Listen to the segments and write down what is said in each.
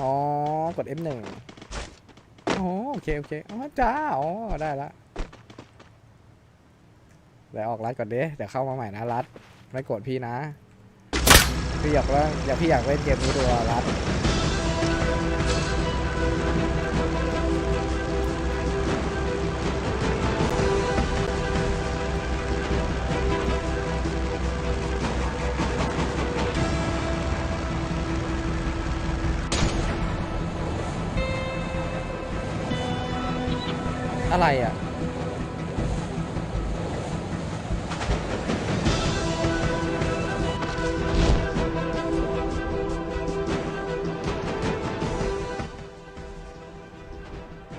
อ๋อ กด F1 อ๋อโอเค โอเค อ๋อ จ้า อ๋อ ได้ละเดี๋ยวออกรัดก่อนเด้เดี๋ยวเข้ามาใหม่นะรัด ไม่โกรธพี่นะ พี่อยากว่าอยากพี่อยากเล่นเกมนี้ดูอะรัด อะไรอะ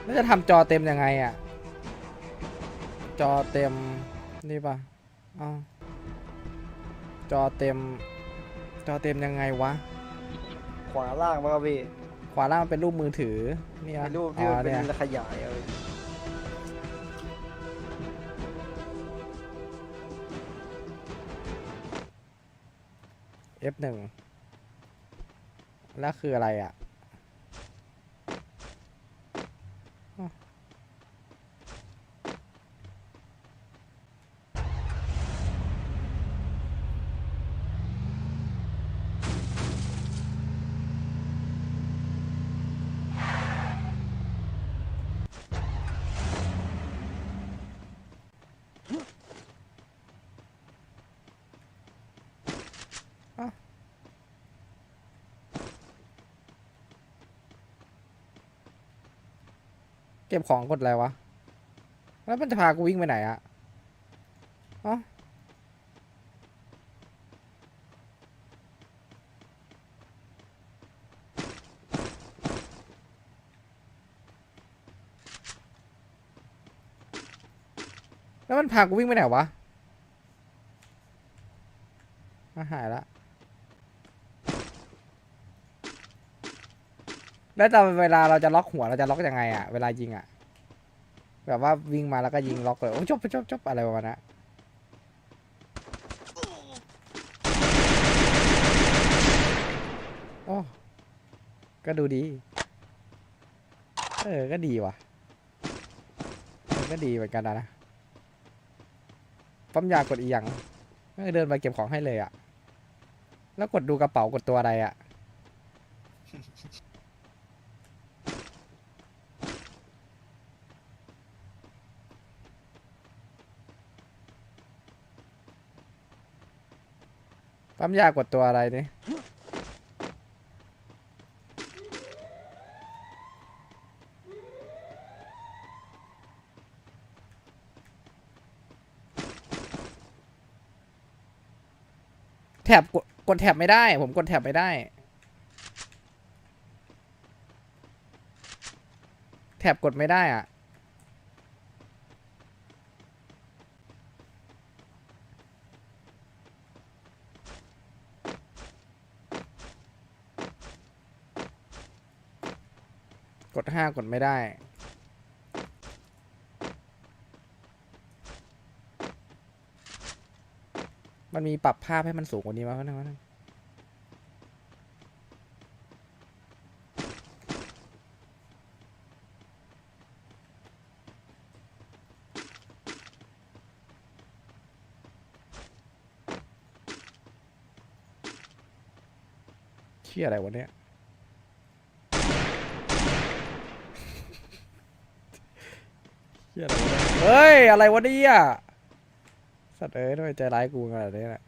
แล้วจะทำจอเต็มยังไงอะ จอเต็ม นี่ปะอ๋อจอเต็ม จอเต็มยังไงวะ ขวาล่างป่ะครับพี่ขวาล่างมันเป็นรูปมือถือ เนี่ยเป็นรูปอ๋ที่อมันเป็เนี่ยนขยายเอา F หนึ่งแล้วคืออะไรอะ เก็บของกดอะไรวะ แล้วมันจะพากูวิ่งไปไหนอะอ๋อแล้วมันพากูวิ่งไปไหนวะมาหายละ แล้วตอนเวลาเราจะล็อกหัวเราจะล็อกยังไงอะเวลายิงอะแบบว่าวิ่งมาแล้วก็ยิงล็อกเลยโอ้ยจบจบจบอะไรประมาณนั้นโอ้ก็ดูดี เออ ก็ดีว่ะก็ดีเหมือนกันนะปั๊มยากดอีกอย่างเออเดินไปเก็บของให้เลยอะแล้วกดดูกระเป๋ากดตัวอะไรอะ ปั๊มยากกดตัวอะไรนี่แท็บกดกดแท็บไม่ได้ ผมกดแท็บไม่ได้ แท็บกดไม่ได้อะ ห้ากดไม่ได้ มันมีปรับภาพให้มันสูงกว่านี้มั้ยนะวะนะเชี่ยอะไรวะเนี่ย เหี้ยอะไรวะเนี่ยเฮ้ย อะไรวะเนี่ยสัตว์เอ้ยทำไมใจร้ายกูขนาดนี้น่ะ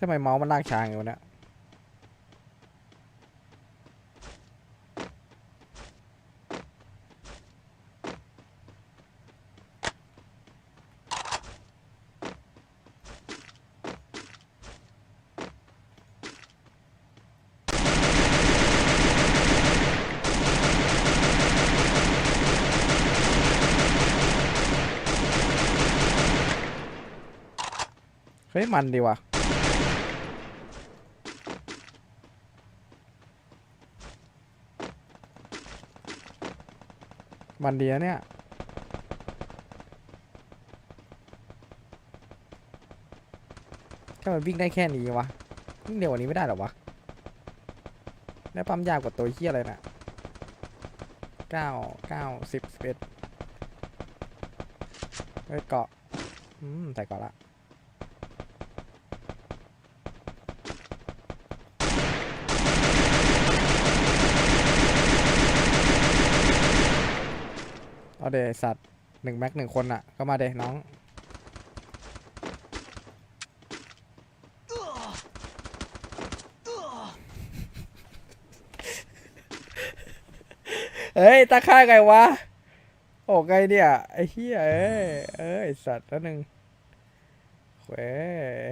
ทำไมเมาส์มันลากช้างอยู่วะเนี่ย ฮ้ย มันดีว่ะมันดีนะเนี่ยถ้ามันวิ่งได้แค่นี้วะวิ่งเร็วกว่านี้ไม่ได้หรอวะแล้วปั๊มยาวกว่าตัวเฮียอะไรน่ะเก้าเก้าสิบสิบเอ็ดเฮ้ยเกาะ อืมใส่เกาะละ เอาเดสัตว์หนึ่งแม็กหนึ่งคนอะ ก็มาเดน้อง เฮ้ยตาค่าไงวะ โอ้ไงเนี่ย ไอ้เหี้ยเอ้ยเอ้ยสัตว์แล้วหนึ่งเว้ย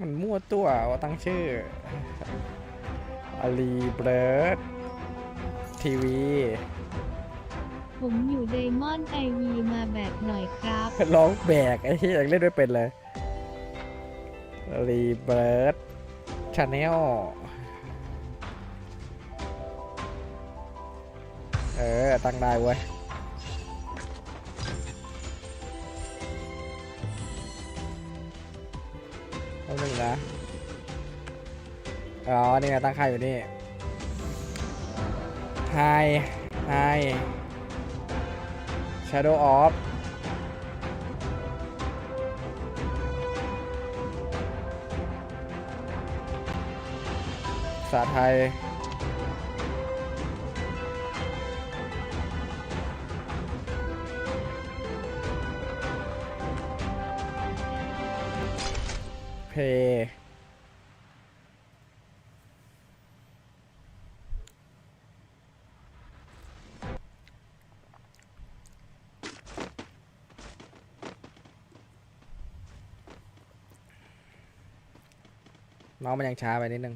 มันมั่วตัวว่าตั้งชื่ออาลีเบิร์ดทีวี ผมอยู่เดมอนไอวีมาแบกหน่อยครับ ร้องแบกไอ้ที่ยังเล่นไม่เป็นเลยรีเบิร์ดชาแนลเออ ตั้งได้เว้ย ต้องหนึ่งนะ อ๋อ นี่ไงตั้งค่าอยู่นี่ Hi Hi Shadow of ภาษาไทย เพย์ น้องมันยังช้าไปนิดนึง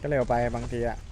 ก็เร็วไปบางทีอะ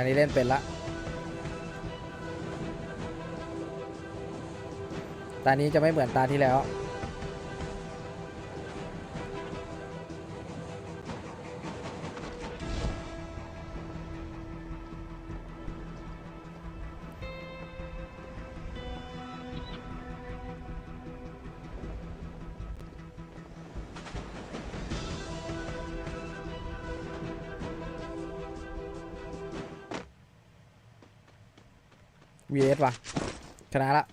ตอนนี้เล่นเป็นละตานี้จะไม่เหมือนตาที่แล้ว ว่ะ ชนะละ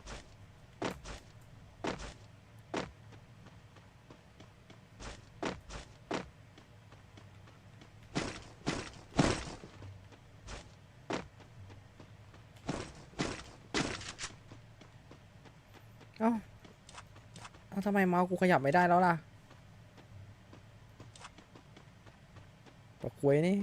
เอ้าเอ้าทำไมเมาส์กูขยับไม่ได้แล้วล่ะปะกวยนี่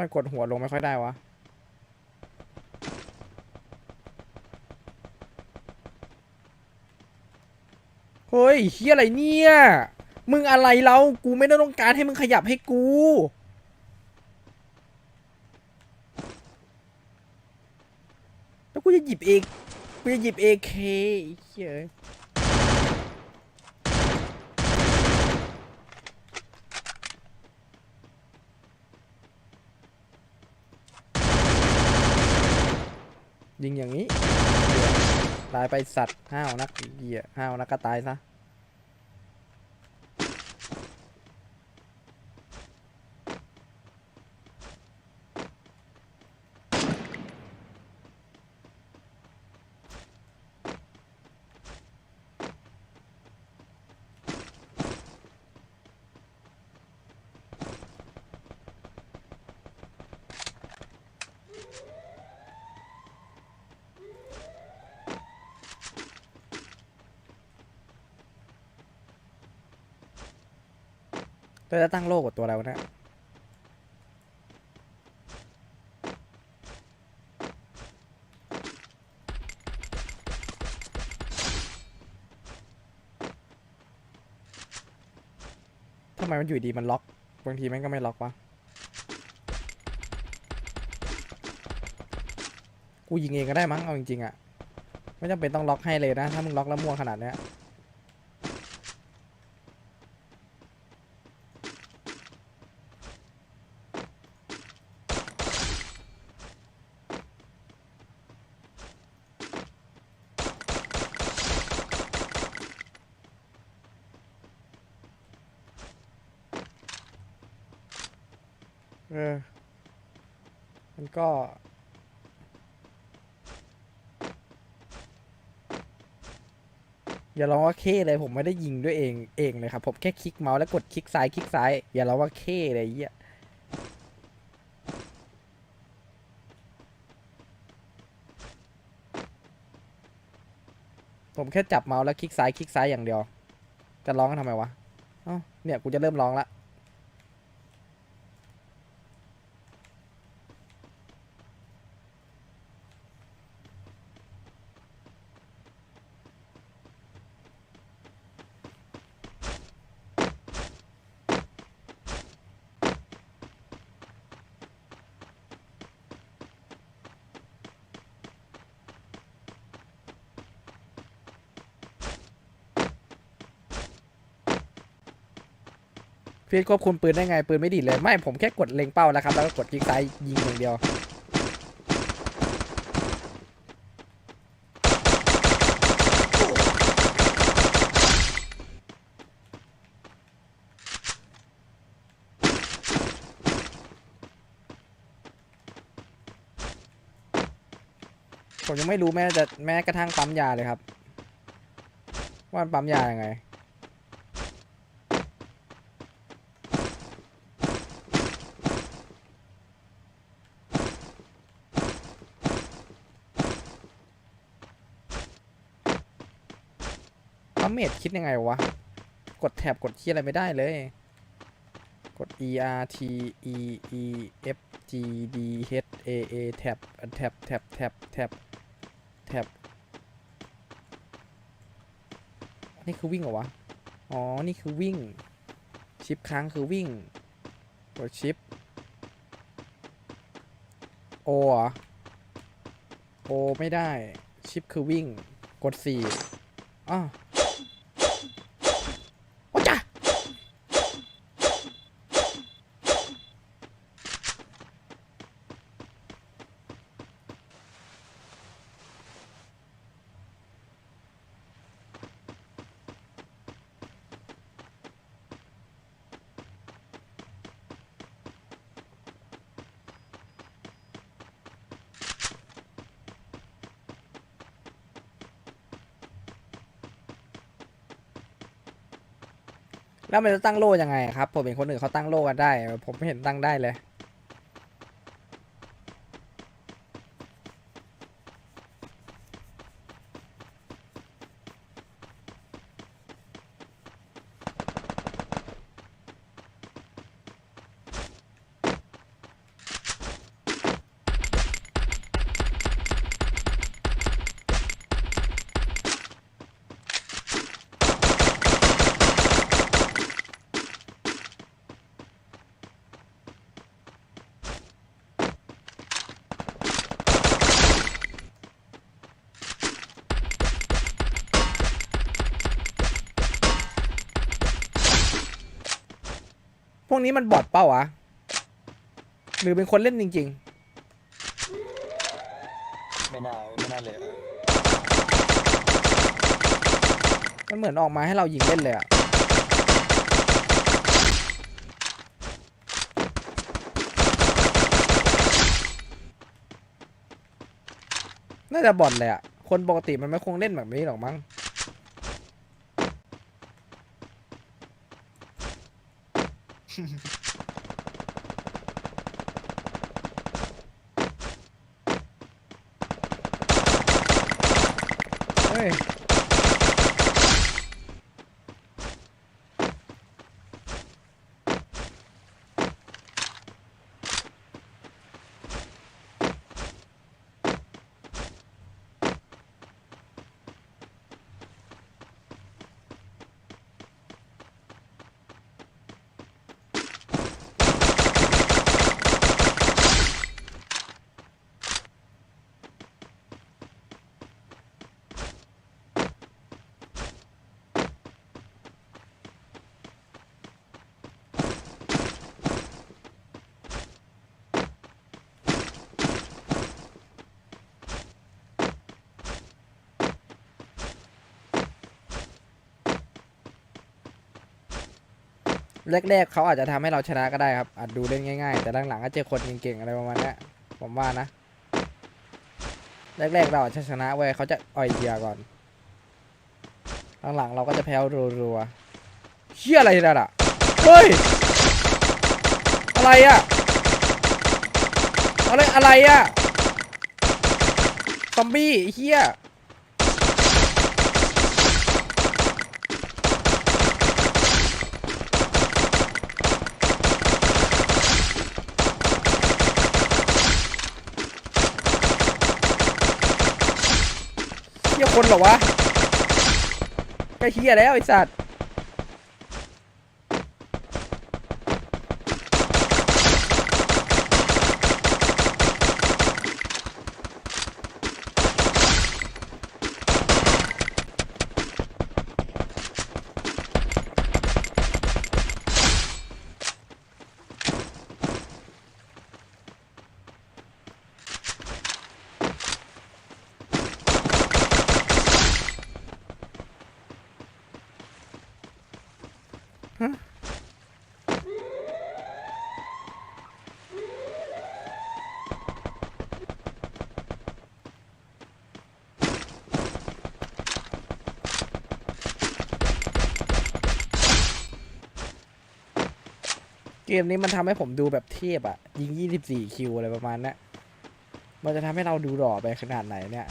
ไมกดหัวลงไม่ค่อยได้วะ เฮ้ยเฮียอะไรเนี่ย มึงอะไรเรา กูไม่ได้ต้องการให้มึงขยับให้กู แล้วกูจะหยิบเอกูจะหยิบเอเคเฮ้ย ยิงอย่างนี้ ตายไปสัตว์ห้าวนักเหี้ยห้าวนักก็ตายซะ เราจะตั้งโลกกับตัวเรานี่ยทำไมมันอยู่ดีมันล็อก บางทีแม่งก็ไม่ล็อกวะ กูยิงเองก็ได้มั้ง เอาจริงๆอะไม่จำเป็นต้องล็อกให้เลยนะ ถ้ามึงล็อกแล้วมั่วขนาดเนี้ย เออ มันก็ อย่าร้องว่าเข้เลยผมไม่ได้ยิงด้วยเองเองเลยครับ ผมแค่คลิกเมาส์แล้วกดคลิกซ้ายคลิกซ้าย อย่าร้องว่าเข้เลยเหี้ยผมแค่จับเมาส์แล้วคลิกซ้ายคลิกซ้ายอย่างเดียว จะร้องทำไมวะ เอ้า เนี่ย กูจะเริ่มร้องละ พี่ควบคุมปืนได้ไงปืนไม่ดีดเลยไม่ผมแค่กดเล็งเป้าแล้วครับแล้วก็กดคลิกซ้ายยิงอย่างเดียวผมยังไม่รู้แม้จะแม้กระทั่งปั๊มยาเลยครับว่ามันปั๊มยายังไง มเมดคิดยังไงวะ กดแท็บกดที่อะไรไม่ได้เลย กด E R T E E F G D H A A แท็บแท็บแท็บแท็บแท็บแท็บนี่คือวิ่งเหรอวะ อ๋อ นี่คือวิ่ง ชิปค้างคือวิ่ง กดชิป โอเหรอโอไม่ได้ ชิปคือวิ่ง กดสี่อ้าวโอ้จ้า แล้วมันจะตั้งโล่ยังไงครับ ผมเห็นคนอื่นเขาตั้งโล่กันได้ ผมไม่เห็นตั้งได้เลย พวกนี้มันบอดเป้าวะ หรือเป็นคนเล่นจริงแหมไม่น่าไม่น่าเลยมันเหมือนออกมาให้เรายิงเล่นเลยอะน่าจะบอดเลยอะคนปกติมันไม่คงเล่นแบบนี้หรอกมั้ง เแรกๆเขาอาจจะทำให้เราชนะก็ได้ครับอาจดูเล่นง่ายๆ แต่หลังๆก็เจอคนเก่งๆอะไรประมาณนี้ผมว่านะ แรกๆเราอาจจะชนะเว้ยเขาจะอ่อยเหยื่อก่อนหลังๆเราก็จะแพ้รัวๆเฮียอะไรเนี่ยอะเฮ้ยอะไรอะอะไรอะไรอะซอมบี้เฮีย คนเหรอวะก็เฮียแล้วไอสัตว์ เกมนี้มันทำให้ผมดูแบบเทพอะยิง 24 คิวอะไรประมาณเนี้มันจะทำให้เราดูหล่อไปขนาดไหนเนี่ย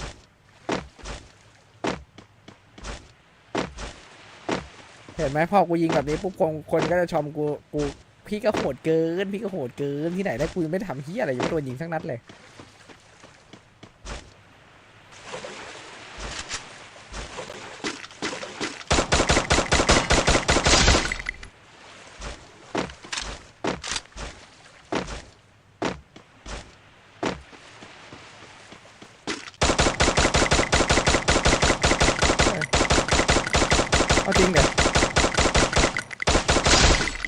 เห็นไหมพอกูยิงแบบนี้ปุ๊บคนคนก็จะชมกูกูพี่ก็โหดเกิน พี่ก็โหดเกินที่ไหนได้กูไม่ทำเฮียอะไรยังไม่โดนยิงสักนัดเลย เอาจริงเดี๋ยว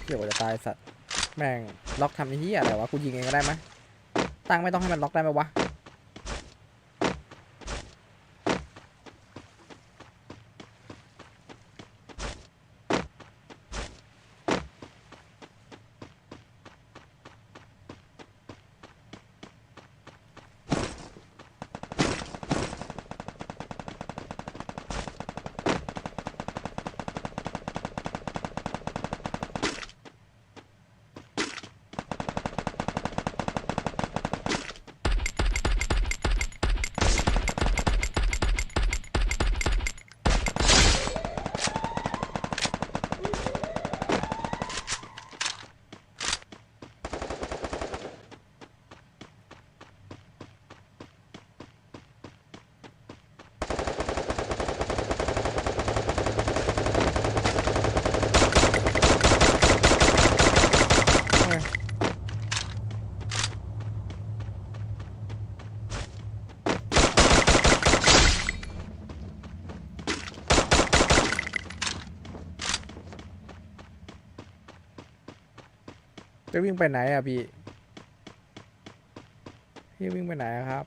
เดี๋ยวกว่าจะตาย สัตว์แม่งล็อกทำไอ้เหี้ยอะไรวะกูยิงเองก็ได้ไหมยตั้งไม่ต้องให้มันล็อกได้ไหมวะ วิ่งไปไหนอะพี่ พี่วิ่งไปไหนอะครับ